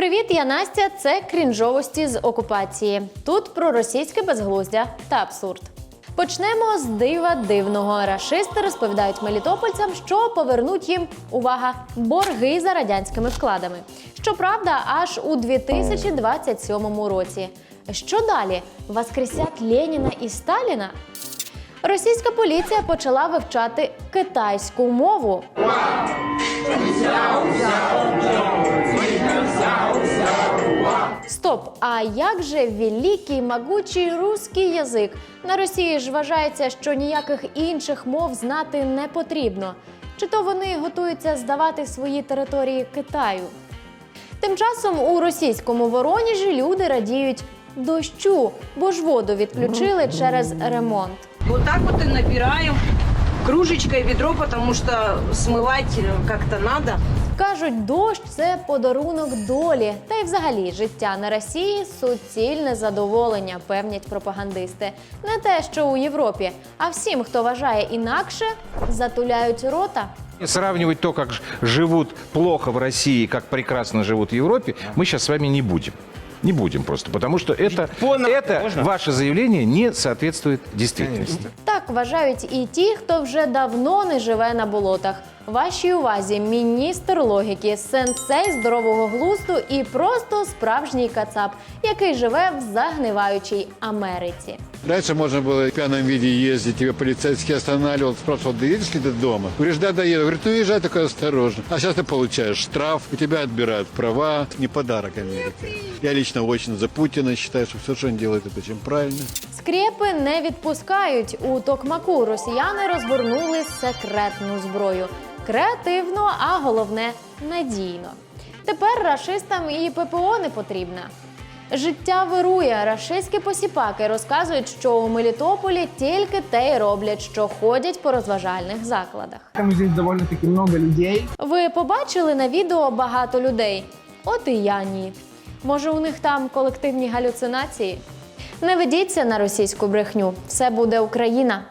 Привіт, я Настя. Це крінжовості з окупації. Тут про російське безглуздя та абсурд. Почнемо з дива дивного. Рашисти розповідають мелітопольцям, що повернуть їм увага борги за радянськими вкладами. Щоправда, аж у 2027 році. Що далі? Воскресять Леніна і Сталіна? Російська поліція почала вивчати китайську мову. Стоп! А як же великий могучий русський язик? На Росії ж вважається, що ніяких інших мов знати не потрібно. Чи то вони готуються здавати свої території Китаю? Тим часом у російському Вороніжі люди радіють дощу, бо ж воду відключили через ремонт. Вот так вот и набираем кружечкой ведро, потому что смывать как-то надо. Кажуть, дощ це подарунок долі. Та й взагалі життя на Росії суцільне задоволення, певнять пропагандисти. Не те, що у Європі, а всім, хто вважає інакше, затуляють рота. Сравнивать то, как ж- живут плохо в России, как прекрасно живут в Европе, мы сейчас с вами не будем. Не будем просто, потому что это, это ваше заявление не соответствует действительности. Так вважають і ті, хто вже давно не живе на болотах. Вашій увазі міністр логіки, сенсей здорового глузду і просто справжній кацап, який живе в загниваючій Америці. Раньше можно было в пьяном виде ездить, тебя полицейский останавливал, спрашивал, доедешь ли ты дома? Говоришь, да, доеду. Говорит, ну езжай только осторожно. А сейчас ты получаешь штраф, у тебя отбирают права. Не подарок Америки. Я лично очень за Путина считаю, что все, что он делает, это очень правильно. Скрепи не відпускають. У Токмаку росіяни розгорнули секретну зброю. Креативно, а головне надійно. Тепер рашистам і ППО не потрібна. Життя вирує. Рашистські посіпаки розказують, що у Мелітополі тільки те й роблять, що ходять по розважальних закладах. Там здесь довольно-таки много людей. Ви побачили на відео багато людей? От і я ні. Може, у них там колективні галюцинації? Не ведіться на російську брехню. Все буде Україна.